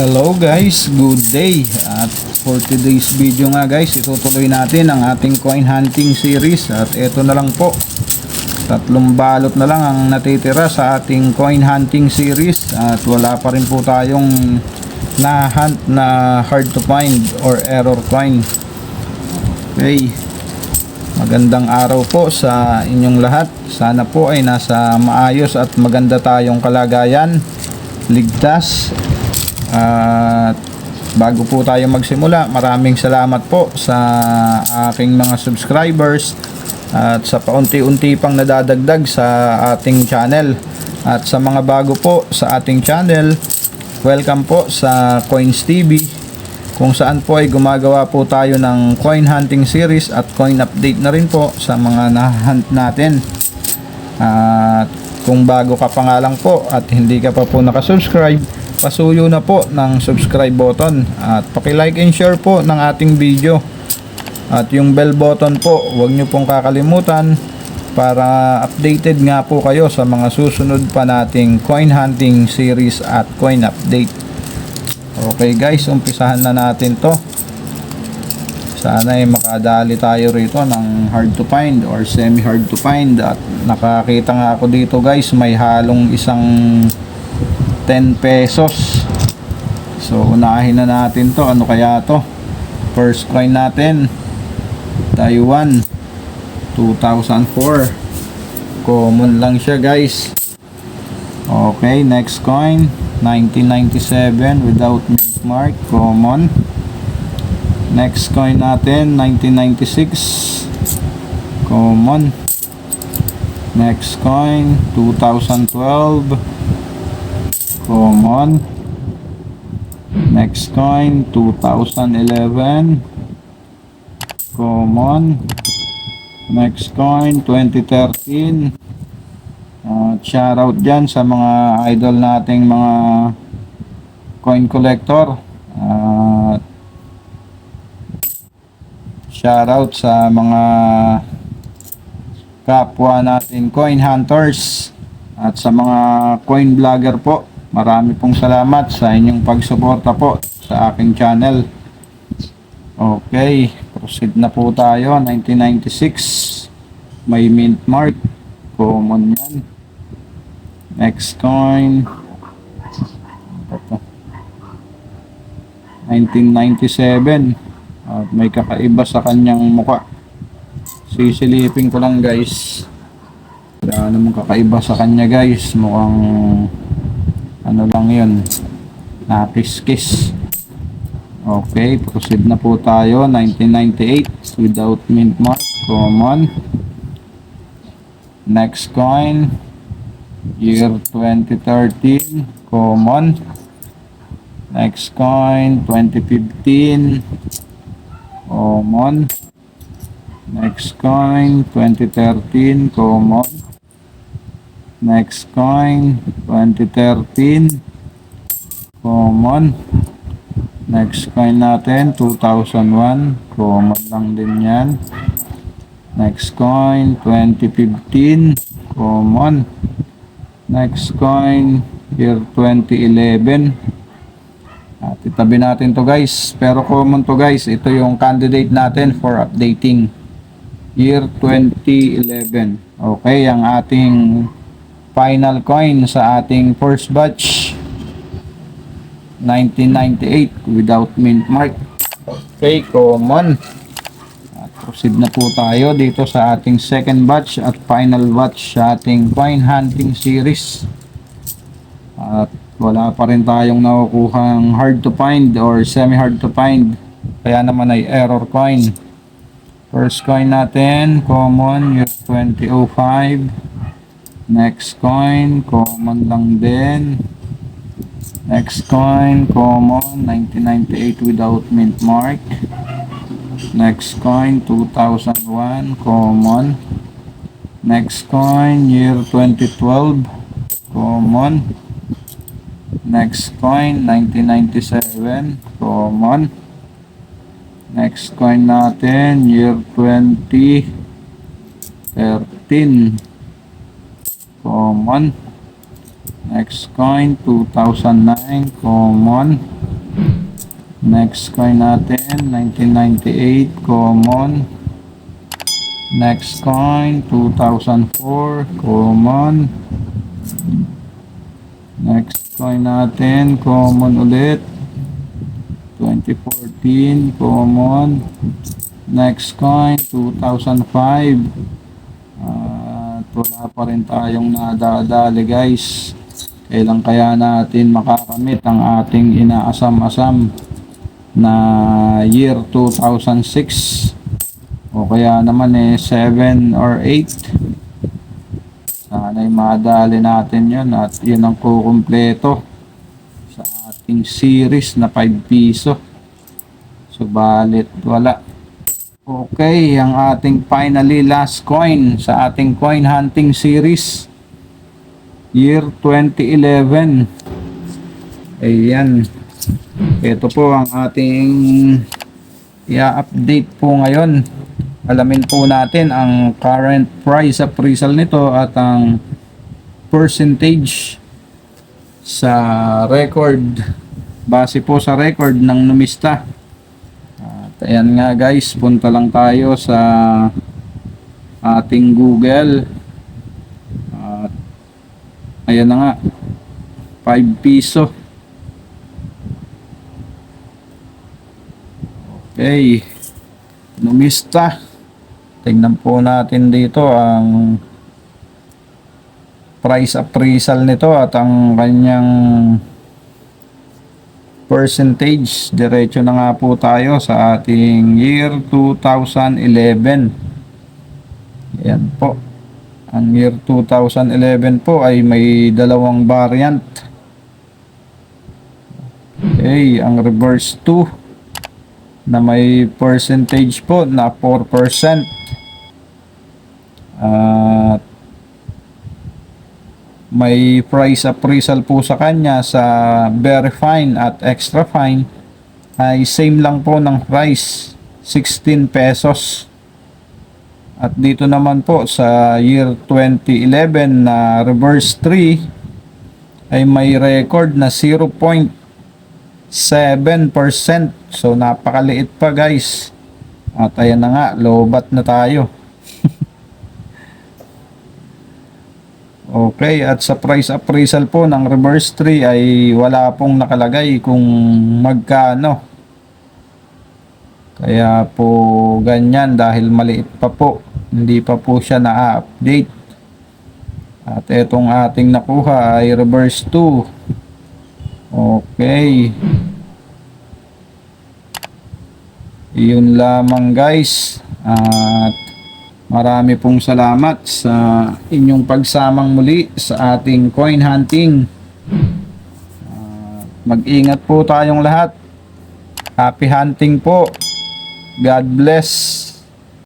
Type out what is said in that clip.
Hello guys, good day. At for today's video nga guys Itutuloy natin ang ating coin hunting series. At ito na lang po. Tatlong balot na lang ang natitira sa ating coin hunting series. At wala pa rin po tayong na-hunt na hard to find or error coin Okay. Magandang araw po sa inyong lahat. Sana po ay nasa maayos at maganda tayong kalagayan. Ligtas at bago po tayo magsimula, maraming salamat po sa aking mga subscribers at sa paunti-unti pang nadadagdag sa ating channel. At sa mga bago po sa ating channel, welcome po sa Coins TV kung saan po ay gumagawa po tayo ng coin hunting series at coin update na rin po sa mga nahunt natin. At kung bago ka pa nga lang po at hindi ka pa po nakasubscribe, pasuyo na po ng subscribe button at paki-like and share po ng ating video. At yung bell button po, huwag nyo pong kakalimutan para updated nga po kayo sa mga susunod pa nating coin hunting series at coin update. Okay guys, umpisahan na natin to. Sana ay makadali tayo rito ng hard to find or semi hard to find at nakakita nga ako dito guys may halong isang 10 pesos. So unahin na natin to. Ano kaya to? First coin natin. Taiwan. 2004 common lang siya guys. Okay next coin. 1997 without mint mark. Common. Next coin natin 1996 common. Next coin 2012 common. Next coin 2011 common. Next coin 2013 uh, shout out dyan sa mga idol nating mga coin collector. Uh, shout out sa mga kapwa natin coin hunters at sa mga coin vlogger po Marami pong salamat sa inyong pagsuporta po sa aking channel. Okay, proceed na po tayo. 1996. May mint mark. Common yan. Next coin. Ito. 1997. At may kakaiba sa kanyang muka. Sisilipin ko lang guys. Wala namang kakaiba sa kanya guys. Mukhang ano lang yun? Nakis-kiss okay proceed na po tayo. 1998 without mint mark common next coin. Year 2013 common next coin 2015 common next coin 2013 common Next coin, 2013. Common. Next coin natin, 2001. Common lang din yan. Next coin, 2015. Common. Next coin, year 2011. At itabi natin to guys. Pero common to guys. Ito yung candidate natin for updating. Year 2011. Okay, ang ating final coin sa ating first batch 1998 without mint mark. Okay common. At proceed na po tayo dito sa ating second batch at final batch sa ating coin hunting series. At wala pa rin tayong nakukuhang hard to find or semi hard to find. Kaya naman ay error coin. First coin natin common year 2005 Next coin, common lang din. Next coin, common, 1998 without mint mark. Next coin, 2001, common. Next coin, year 2012, common. Next coin, 1997, common. Next coin natin, year 2013, common next coin 2009 common Next coin natin, 1998, common. Next coin, 2004, common. Next coin natin, common ulit. 2014, common. Next coin, 2005. Wala pa rin tayong nadadali guys. Kailan kaya natin makakamit ang ating inaasam-asam na year 2006 o kaya naman eh 7 or 8 sana'y madali natin yun at yun ang kukumpleto sa ating series na 5 piso. Subalit wala okay ang ating finally last coin sa ating coin hunting series year 2011 ayan ito po ang ating i-update po ngayon. Alamin po natin ang current price appraisal nito at ang percentage sa record base po sa record ng numista. Ayan nga guys, punta lang tayo sa ating Google. At ayan na nga, 5 piso. Okay. Numista. Tingnan po natin dito ang price appraisal nito at ang kanyang percentage. Diretso na nga po tayo sa ating year 2011. Ayan po. Ang year 2011 po ay may dalawang variant. Okay, ang reverse 2 na may percentage po na 4%. At may price appraisal po sa kanya sa very fine at extra fine ay same lang po ng price 16 pesos. At dito naman po sa year 2011 na reverse 3 ay may record na 0.7%. So napakaliit pa guys. At ayan na nga, lobat na tayo. Okay, at sa price appraisal po ng reverse 3 ay wala pong nakalagay kung magkano. Kaya po ganyan dahil maliit pa po. Hindi pa po siya na-update. At etong ating nakuha ay reverse 2. Okay. Yun lamang guys. At marami pong salamat sa inyong pagsamang muli sa ating coin hunting. At mag-ingat po tayong lahat. Happy hunting po. God bless.